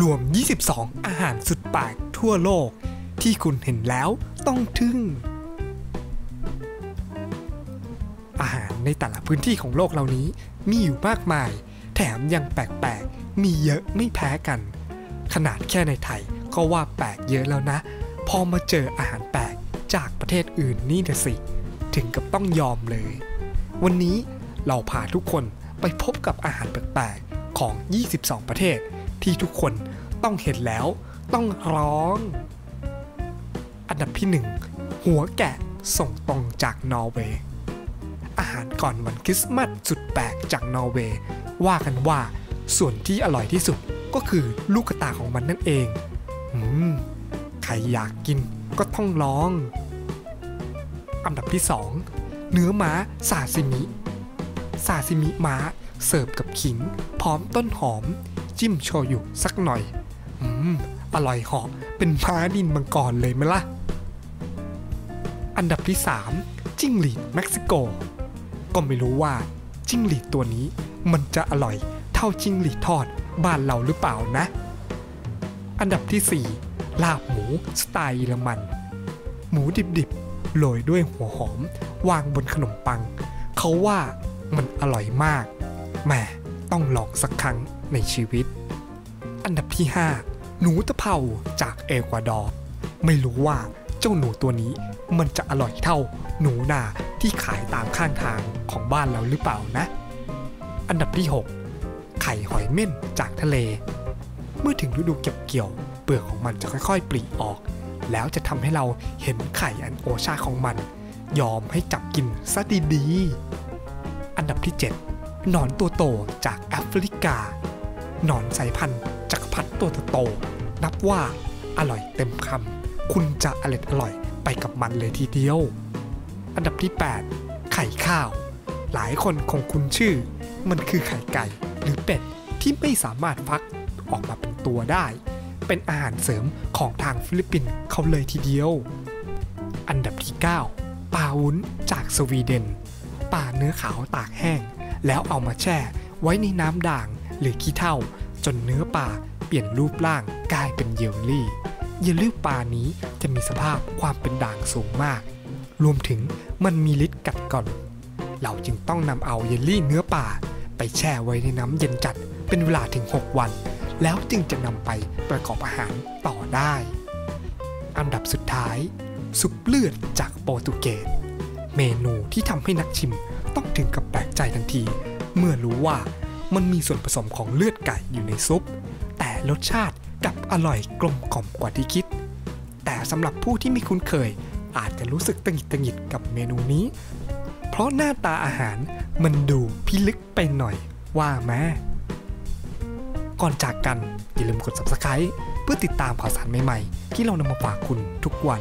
รวม 22 อาหารสุดแปลกทั่วโลก ที่คุณเห็นแล้วต้องทึ่ง อาหารในแต่ละพื้นที่ของโลกเหล่านี้มีอยู่มากมาย แถมยังแปลกๆ มีเยอะไม่แพ้กัน ขนาดแค่ในไทยก็ว่าแปลกเยอะแล้วนะ พอมาเจออาหารแปลกจากประเทศอื่นนี่นะสิ ถึงกับต้องยอมเลย วันนี้เราพาทุกคนไปพบกับอาหารแปลกๆ ของ 22 ประเทศ ที่ทุกคนต้องเห็นแล้วต้องร้อง อันดับที่ 1 หัวแกะส่งตรงจากนอร์เวย์ อาหารก่อนวันคริสต์มาสสุดแปลกจากนอร์เวย์ ว่ากันว่าส่วนที่อร่อยที่สุดก็คือลูกกระตาของมันนั่นเองอืมใครอยากกินก็ต้องลอง อันดับที่ 2 เนื้อม้าซาซิมิซาซิมิม้าเสิร์ฟกับขิง พร้อมต้นหอม จิ้มโชยุสักหน่อย อืม อร่อยเหาะเป็นม้าดินมังกรเลยไหมล่ะ อันดับที่ 3 จิ้งหรีดเม็กซิโก ก็ไม่รู้ว่า จิ้งหรีดตัวนี้ มันจะอร่อยเท่าจิ้งหรีดทอดบ้านเราหรือเปล่านะ อันดับที่ 4 ลาบหมูสไตล์เยอรมัน หมูดิบๆโรยด้วยหัวหอม วางบนขนมปัง เขาว่ามันอร่อยมากแหม ต้องลองสักครั้งในชีวิต อันดับที่ 5 หนูตะเภาจากเอกวาดอร์ ไม่รู้ว่าเจ้าหนูตัวนี้มันจะอร่อยเท่าหนูนาที่ขายตามข้างทางของบ้านเราหรือเปล่านะ อันดับที่ 6 ไข่หอยเม่นจากทะเล เมื่อถึงฤดูเก็บเกี่ยว เปลือกของมันจะค่อยๆ ปลีออก แล้วจะทำให้เราเห็นไข่อันโอชาของมัน ยอมให้จับกินซะดีๆ อันดับที่ 7 หนอนตัวโตจากแอฟริกา หนอนสายพันธุ์จักรพรรดิตัวโต นับว่าอร่อยเต็มคำ คุณจะอร่อยอร่อยไปกับมันเลยทีเดียว อันดับที่ 8 ไข่ข้าว หลายคนคงคุ้นชื่อ มันคือไข่ไก่หรือเป็ดที่ไม่สามารถฟักออกมาเป็นตัวได้ เป็นอาหารเสริมของทางฟิลิปปินส์เขาเลยทีเดียว อันดับที่ 9 ปลาวุ้นจากสวีเดนปลาเนื้อขาวตากแห้ง แล้วเอามาแช่ ไว้ในน้ำด่างหรือขี้เถ้า จนเนื้อปลาเปลี่ยนรูปร่างกลายเป็นเยลลี่ เยลลี่ปลานี้จะมีสภาพความเป็นด่างสูงมาก รวมถึงมันมีฤทธิ์กัดก่อน เราจึงต้องนำเอาเยลลี่เนื้อปลาไปแช่ไว้ในน้ำเย็นจัด เป็นเวลาถึง 6 วัน แล้วจึงจะนำไปประกอบอาหารต่อได้ อันดับสุดท้าย ซุปเลือดจากโปรตุเกสเมนูที่ทำให้นักชิมต้องถึงกับแปลก ใจทันที เมื่อรู้ว่ามันมีส่วนผสมของเลือดไก่อยู่ในซุป แต่รสชาติกับอร่อยกลมกล่อมกว่าที่คิด แต่สำหรับผู้ที่ไม่คุ้นเคย อาจจะรู้สึกตังหิดตังหิดกับเมนูนี้ เพราะหน้าตาอาหารมันดูพิลึกไปหน่อยว่าแม่ก่อนจากกันอย่าลืมกด subscribe เพื่อติดตามข่าวสารใหม่ๆ ที่เรานำมาฝากคุณทุกวัน